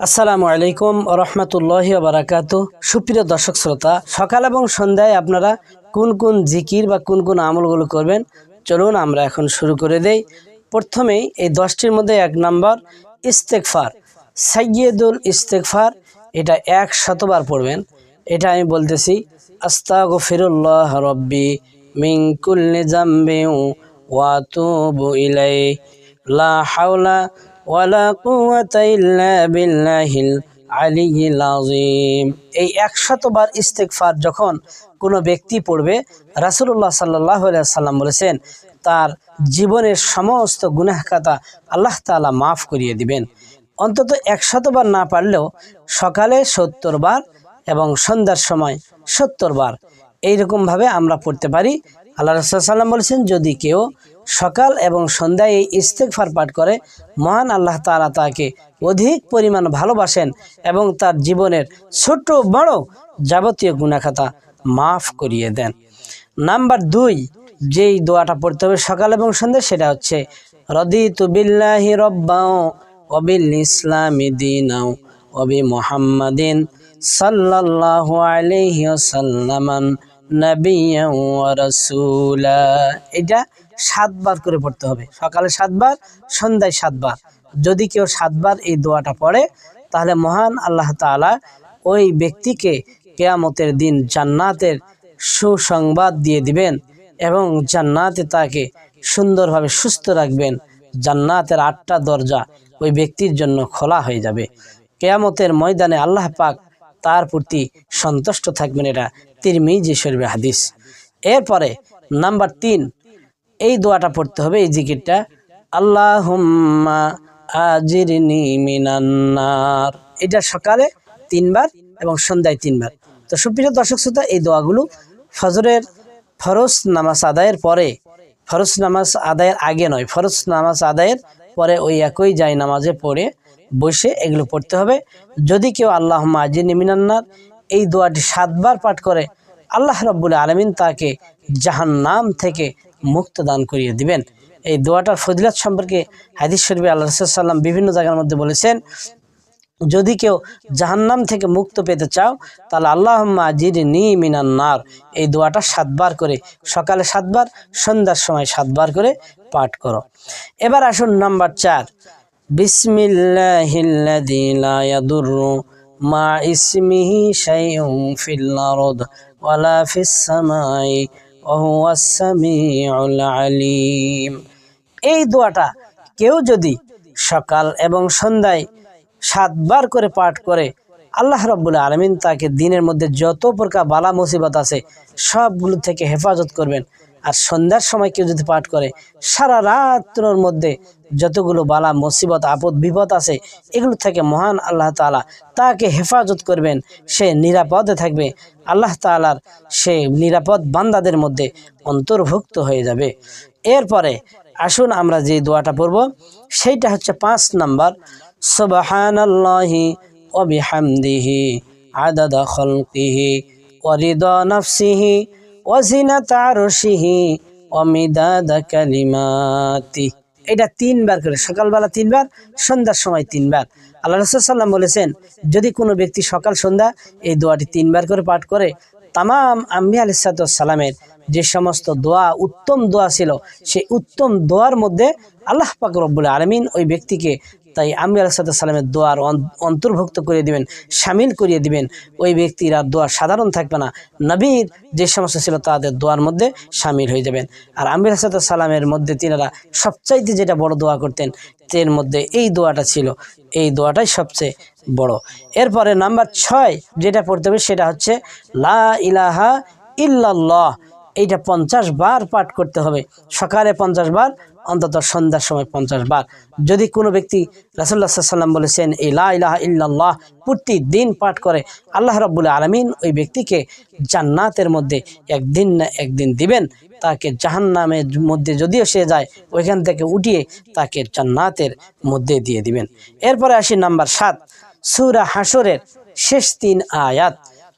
আসসালামু আলাইকুম রহমতুল্লাহ বারাকাত। সুপ্রিয় দর্শক শ্রোতা, সকাল এবং সন্ধ্যায় আপনারা কোন কোন জিকির বা কোন কোন আমলগুলো করবেন? চলুন আমরা এখন শুরু করে দেই। প্রথমেই এই দশটির মধ্যে এক নম্বর ইস্তেকফার সাইয়দুল ইস্তেকফার এটা এক শতবার পড়বেন। এটা আমি বলতেছি, আস্তাগফিরুল্লাহ রব্বি মিন কুল্লি জামবি ওয়া তুবু ইলাই লা হাওলা ওয়ালা কুওয়াতা ইল্লা বিল্লাহিল এই একশতবার ইস্তেগফার যখন কোনো ব্যক্তি পড়বে, রাসূলুল্লাহ সাল্লাল্লাহু আলাইহি সাল্লাম বলেছেন, তার জীবনের সমস্ত গুনাহ খাতা আল্লাহ তাআলা মাফ করিয়ে দিবেন। অন্তত একশতবার না পারলেও সকালে সত্তর বার এবং সন্ধ্যার সময় সত্তর বার। এইরকমভাবে আমরা পড়তে পারি। আল্লাহ রসুল্লাম বলেছেন, যদি কেউ সকাল এবং সন্ধ্যায় এই ইস্তেকফার পাঠ করে, মহান আল্লাহ তাআলা তাকে অধিক পরিমাণ ভালোবাসেন এবং তার জীবনের ছোট বড় যাবতীয় গুণাখাতা মাফ করিয়ে দেন। নাম্বার দুই, যেই দোয়াটা পড়তে হবে সকাল এবং সন্ধ্যা, সেটা হচ্ছে, রদিতু বিল্লাহি রব্বাও অবিল ইসলামি দিনাও অবি মোহাম্মদিন ওয়াসাল্লামান নাবিয়্যান ওয়া রাসূলা। এটা সাতবার করে পড়তে হবে। সকালে সাতবার, সন্ধ্যায় সাতবার। যদি কেউ সাতবার এই দোয়াটা পড়ে, তাহলে মহান আল্লাহ তাআলা ওই ব্যক্তিকে কেয়ামতের দিন জান্নাতের সুসংবাদ দিয়ে দিবেন এবং জান্নাতে তাকে সুন্দরভাবে সুস্থ রাখবেন। জান্নাতের আটটা দরজা ওই ব্যক্তির জন্য খোলা হয়ে যাবে। কেয়ামতের ময়দানে আল্লাহ পাক তার প্রতি সন্তুষ্ট থাকবেন এটা তিরমিজি শরীফের হাদিস। এরপরে নাম্বার তিন এই দোয়াটা পড়তে হবে, এই জিকিরটা। আল্লাহুম্মা আজিরনি মিনান্নার এটা সকালে তিনবার এবং সন্ধ্যায় তিনবার। তো সুপ্রিয় দর্শক শ্রোতা, এই দোয়াগুলো ফজরের ফরজ নামাজ আদায়ের পরে, ফরজ নামাজ আদায়ের আগে নয়, ফরজ নামাজ আদায়ের পরে ওই একই যায় নামাজে পড়ে বসে এগুলো পড়তে হবে। যদি কেউ আল্লাহ আজির মিনান্নার এই দোয়াটি সাতবার পাঠ করে, আল্লাহ রব্বুল আলমিন তাকে জাহান্নাম থেকে মুক্ত দান করিয়ে দিবেন। এই দোয়াটার ফজিলত সম্পর্কে হাদিস শরীফে আল্লাহ রসুল্লাম বিভিন্ন জায়গার মধ্যে বলেছেন, যদি কেউ জাহান্নাম থেকে মুক্ত পেতে চাও, তাহলে আল্লাহ আজির নি মিনান্নার এই দোয়াটা সাতবার করে, সকালে সাতবার, সন্ধ্যার সময় সাতবার করে পাঠ করো। এবার আসুন নাম্বার চার। ফিস সামাই আলিম। এই দোয়াটা কেউ যদি সকাল এবং সন্ধ্যায় সাতবার করে পাঠ করে, আল্লাহ রব্বুল আলমিন তাকে দিনের মধ্যে যত প্রকার বালা মুসিবত আছে সবগুলো থেকে হেফাজত করবেন। আর সন্ধ্যার সময় কেউ যদি পাঠ করে, সারা রাত্রর মধ্যে যতগুলো বালা, মুসিবত, আপদ, বিপদ আছে, এগুলো থেকে মহান আল্লাহ তালা তাকে হেফাজত করবেন। সে নিরাপদে থাকবে। আল্লাহ তালার সে নিরাপদ বান্দাদের মধ্যে অন্তর্ভুক্ত হয়ে যাবে। এরপরে আসুন আমরা যে দোয়াটা পড়ব, সেইটা হচ্ছে পাঁচ নাম্বার। সুবহানাল্লাহি ওয়া বিহামদিহি আদাদা খালকিহি ওয়া রিদা নাফসিহি ওয়া জিনাতা আরশিহি ওয়া মিদাদা কালিমাতি। এটা তিনবার করে, সকালবেলা তিনবার, সন্ধ্যার সময় তিনবার। আল্লাহ রসুল সাল্লাম বলেছেন, যদি কোনো ব্যক্তি সকাল, সন্ধ্যা এই দোয়াটি তিনবার করে পাঠ করে, তামাম আম্বি আলিসালামের যে সমস্ত দোয়া, উত্তম দোয়া ছিল, সেই উত্তম দোয়ার মধ্যে আল্লাহ পাক রব্বুল আলমিন ওই ব্যক্তিকে তাই আম্বি আলাহিসাল্লামের দোয়ার অন্তর্ভুক্ত করে দিবেন সামিল করিয়ে দিবেন। ওই ব্যক্তির আর দোয়া সাধারণ থাকবে না। নবীর যে সমস্যা ছিল তাদের দোয়ার মধ্যে সামিল হয়ে যাবেন। আর আম্বি সাল্লামের মধ্যে তিনারা সবচাইতে যেটা বড় দোয়া করতেন এর মধ্যে এই দোয়াটা ছিল। এই দোয়াটাই সবচেয়ে বড়। এরপরে নাম্বার ছয় যেটা পড়তে হবে সেটা হচ্ছে, লা ইলাহা ইল্লাল্লাহ। এইটা পঞ্চাশ বার পাঠ করতে হবে। সকালে পঞ্চাশ বার অন্তত সন্ধ্যার সময় পঞ্চাশ বার যদি কোনো ব্যক্তি রাসুল্লাহ সাল্লাম বলেছেন এই লা ইলাহা ইল্লাল্লাহ প্রতিদিন পাঠ করে আল্লাহ রব্বুল আলমিন ওই ব্যক্তিকে জান্নাতের মধ্যে একদিন না একদিন দিবেন তাকে জাহান্নামের মধ্যে যদিও সে যায় ওইখান থেকে উঠিয়ে তাকে জান্নাতের মধ্যে দিয়ে দিবেন এরপরে আসি নাম্বার সাত সুরা হাসরের শেষ তিন আয়াত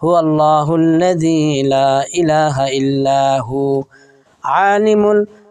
هو الله الذي لا إله إلا هو عالم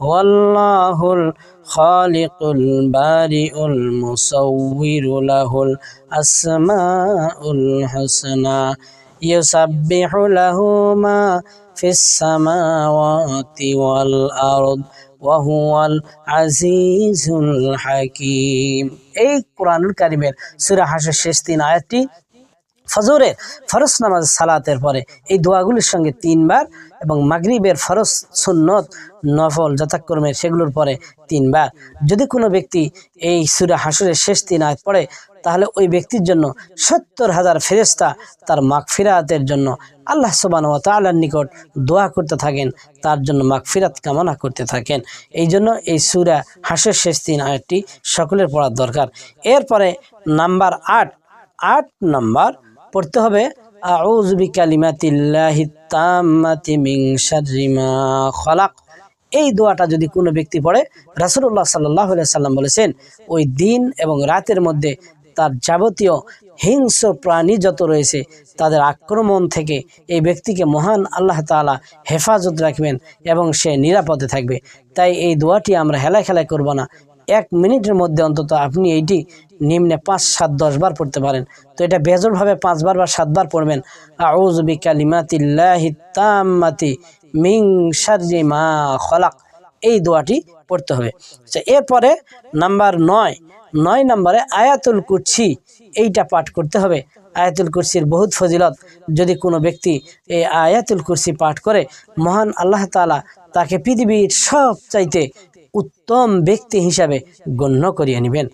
هو الله الخالق البارئ المصور له الأسماء الحسنى يسبح له ما في السماوات والأرض وهو العزيز الحكيم এই কোরআনুল কারিমের সূরা হাসের শেষ তিন আয়াতটি ফজরের ফরজ নামাজ সালাতের পরে এই দোয়াগুলির সঙ্গে তিনবার এবং মাগরিবের ফরজ সুন্নত, নফল যথাক্রমে সেগুলোর পরে তিনবার। যদি কোনো ব্যক্তি এই সুরা হাসুরের শেষ তিন আয়াত পড়ে, তাহলে ওই ব্যক্তির জন্য সত্তর হাজার ফেরেস্তা তার মাগফিরাতের জন্য আল্লাহ সুবান ও তালার নিকট দোয়া করতে থাকেন, তার জন্য মাগফিরাত কামনা করতে থাকেন। এই জন্য এই সুরা হাসের শেষ তিন আয়াতটি সকলের পড়ার দরকার। এরপরে নাম্বার আট আট নাম্বার পড়তে হবে মা খলাক। এই দোয়াটা যদি কোনো ব্যক্তি পড়ে, রাসূলুল্লাহ সাল্লাল্লাহু আলাইহি সাল্লাম বলেছেন, ওই দিন এবং রাতের মধ্যে তার যাবতীয় হিংস্র প্রাণী যত রয়েছে, তাদের আক্রমণ থেকে এই ব্যক্তিকে মহান আল্লাহ তাআলা হেফাজত রাখবেন এবং সে নিরাপদে থাকবে। তাই এই দোয়াটি আমরা হেলায় খেলায় করব না। এক মিনিটের মধ্যে অন্তত আপনি এইটি নিম্নে পাঁচ, সাত, দশ বার পড়তে পারেন। তো এটা বেজরভাবে পাঁচবার বা সাতবার পড়বেন। আউজ বিকালিমাতিল্লাহি তাম্মাতি মিং শাররি মা খলাক। এই দোয়াটি পড়তে হবে। আচ্ছা এরপরে নাম্বার নয় নয় নম্বরে আয়াতুল কুরসি, এইটা পাঠ করতে হবে। আয়াতুল কুরসির বহুত ফজিলত। যদি কোনো ব্যক্তি এই আয়াতুল কুরসি পাঠ করে, মহান আল্লাহ তাআলা তাকে পৃথিবীর সব চাইতে উত্তম ব্যক্তি হিসাবে গণ্য করিয়ে নেবেন।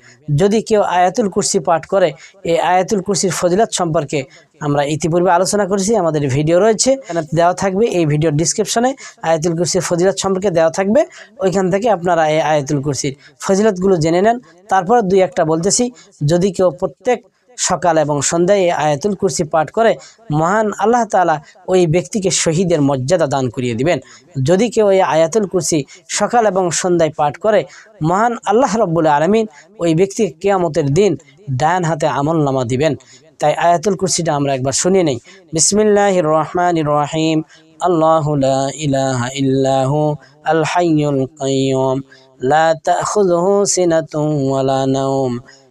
যদি কেউ আয়াতুল কুরসি পাঠ করে, এই আয়াতুল কুরসির ফজিলত সম্পর্কে আমরা ইতিপূর্বে আলোচনা করেছি, আমাদের ভিডিও রয়েছে, দেওয়া থাকবে এই ভিডিওর ডিসক্রিপশনে আয়াতুল কুরসির ফজিলত সম্পর্কে দেওয়া থাকবে, ওইখান থেকে আপনারা এই আয়াতুল কুরসির ফজিলতগুলো জেনে নেন। তারপর দুই একটা বলতেছি, যদি কেউ প্রত্যেক সকাল এবং সন্ধ্যায় আয়াতুল কুরসি পাঠ করে মহান আল্লাহ তাআলা ওই ব্যক্তিকে শহীদের মর্যাদা দান করিয়ে দিবেন। যদি কেউ এই আয়াতুল কুরসি সকাল এবং সন্ধ্যায় পাঠ করে, মহান আল্লাহ রব্বুল আলমিন ওই ব্যক্তিকে কেয়ামতের দিন ডান হাতে আমল নামা দিবেন। তাই আয়াতুল কুরসিটা আমরা একবার শুনিয়ে নেই। বিসমিল্লাহ রহমান রহিম। আল্লাহ লা ইলাহা ইল্লাহু আল হাইয়ুল কাইয়ুম।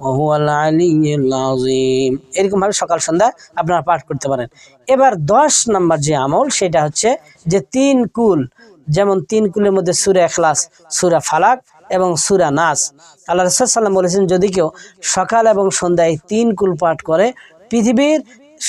ওহুয়াল আলিয়ুল আজিম এরকম ভাবে সকাল, সন্ধ্যা আপনারা পাঠ করতে পারেন। এবার দশ নাম্বার যে আমল, সেটা হচ্ছে যে তিন কুল, যেমন তিন কুলের মধ্যে সুরা এখলাস সুরা ফালাক এবং সুরা নাস। আল্লাহ রসাল্লাম বলেছেন, যদি কেউ সকাল এবং সন্ধ্যায় তিন কুল পাঠ করে, পৃথিবীর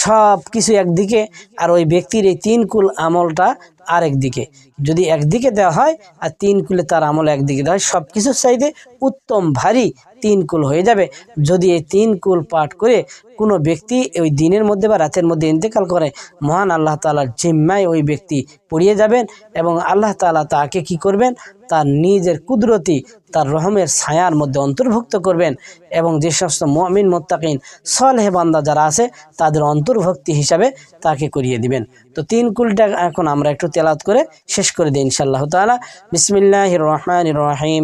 সব কিছু একদিকে আর ওই ব্যক্তির এই তিন কুল আমলটা আরেক দিকে। যদি একদিকে দেওয়া হয় আর তিন কুলে তার আমল একদিকে দেওয়া হয় সব কিছুর চাইতে উত্তম ভারী তিন কুল হয়ে যাবে। যদি এই তিন কুল পাঠ করে কোনো ব্যক্তি ওই দিনের মধ্যে বা রাতের মধ্যে ইন্তেকাল করে, মহান আল্লাহ তালার জিম্মায় ওই ব্যক্তি পড়িয়ে যাবেন এবং আল্লাহ তালা তাকে কি করবেন? তার নিজের কুদরতি, তার রহমের ছায়ার মধ্যে অন্তর্ভুক্ত করবেন এবং যে সমস্ত মমিন, মোত্তাকিন, সলহে বান্দা যারা আছে, তাদের অন্তর্ভুক্তি হিসাবে তাকে করিয়ে দিবেন। তো তিন কুলটা এখন আমরা একটু তেলাত করে শেষ করে দিই ইনশাআল্লাহ তালা বিসমিল্লাহ রহমান রহিম।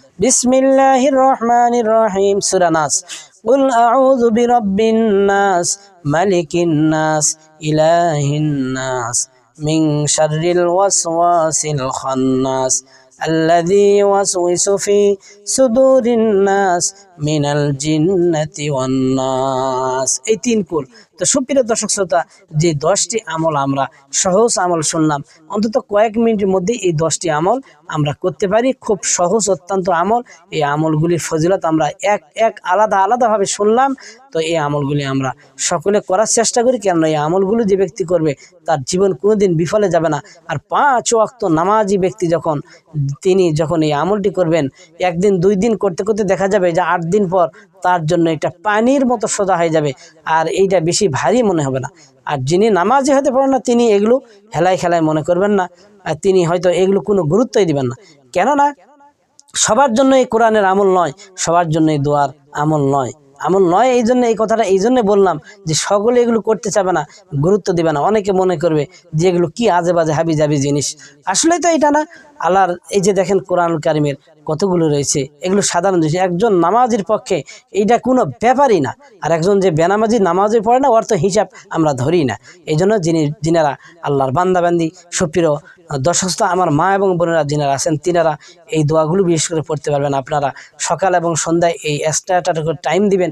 بسم الله الرحمن الرحيم سورة ناس قل أعوذ برب الناس ملك الناس إله الناس من شر الوسواس الخناس الذي يوسوس في صدور الناس من الجنة والناس 18 كل তো সুপ্রিয় দর্শক শ্রোতা, যে দশটি আমল আমরা সহজ আমল শুনলাম, অন্তত কয়েক মিনিটের মধ্যে এই দশটি আমল আমরা করতে পারি। খুব সহজ, অত্যন্ত আমল। এই আমলগুলির ফজিলত আমরা এক এক আলাদা, আলাদাভাবে শুনলাম। তো এই আমলগুলি আমরা সকলে করার চেষ্টা করি কেন এই আমলগুলো যে ব্যক্তি করবে, তার জীবন কোনোদিন বিফলে যাবে না। আর পাঁচ ওয়াক্ত নামাজি ব্যক্তি যখন, তিনি যখন এই আমলটি করবেন, একদিন, দুই দিন করতে করতে দেখা যাবে যে আট দিন পর তার জন্য এটা পানির মতো সোজা হয়ে যাবে। আর এইটা বেশি ভারী মনে হবে না। আর যিনি নামাজি হতে পারেন না, তিনি এগুলো হেলায় খেলায় মনে করবেন না। আর তিনি হয়তো এগুলো কোনো গুরুত্বই দিবেন না। কেননা সবার জন্য এই কোরআনের আমল নয়, সবার জন্য এই দোয়ার আমল নয়। আমল নয় এই জন্য, এই কথাটা এই জন্য বললাম যে সকলে এগুলো করতে চাবে না, গুরুত্ব দিবে না। অনেকে মনে করবে যে এগুলো কি আজে বাজে হাবি জাবি জিনিস। আসলে তো এটা না আল্লাহর এই যে দেখেন কোরআন কারিমের কতগুলো রয়েছে, এগুলো সাধারণ জিনিস। একজন নামাজির পক্ষে এইটা কোনো ব্যাপারই না। আর একজন যে বেনামাজি নামাজে পড়ে না, ওর তো হিসাব আমরা ধরি না। এই জন্য যিনি, যিনারা আল্লাহর বান্দাবান্দি, সুপ্রিয় দর্শক আমার মা এবং বোনেরা যিনারা আছেন, তিনারা এই দোয়াগুলো বিশেষ করে পড়তে পারবেন। আপনারা সকাল এবং সন্ধ্যায় এই এক্সট্রা টাইম দিবেন,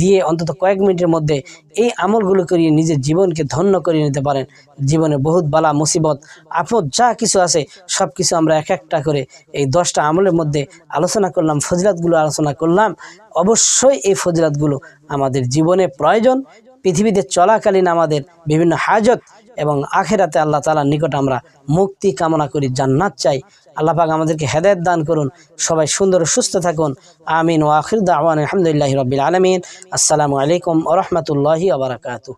দিয়ে অন্তত কয়েক মিনিটের মধ্যে এই আমলগুলো করিয়ে নিজের জীবনকে ধন্য করিয়ে নিতে পারেন। জীবনে বহুত বালা, মুসিবত, আপদ, যা কিছু আছে সব কিছু আমরা এক একটা করে এই দশটা আমলের মধ্যে আলোচনা করলাম, ফজিলাতগুলো আলোচনা করলাম। অবশ্যই এই ফজিলাতগুলো আমাদের জীবনে প্রয়োজন। পৃথিবীতে চলাকালীন আমাদের বিভিন্ন হাজত এবং আখেরাতে আল্লাহ তালার নিকট আমরা মুক্তি কামনা করি, জান্নাত চাই। আল্লাহ পাক আমাদেরকে হেদায়ত দান করুন। সবাই সুন্দর সুস্থ থাকুন। আমিন। ও আখির দাওয়ান আলহামদুলিল্লাহ রবিল আলমিন। আসসালামু আলাইকুম ওরহমতুল্লাহি আবরাকাতু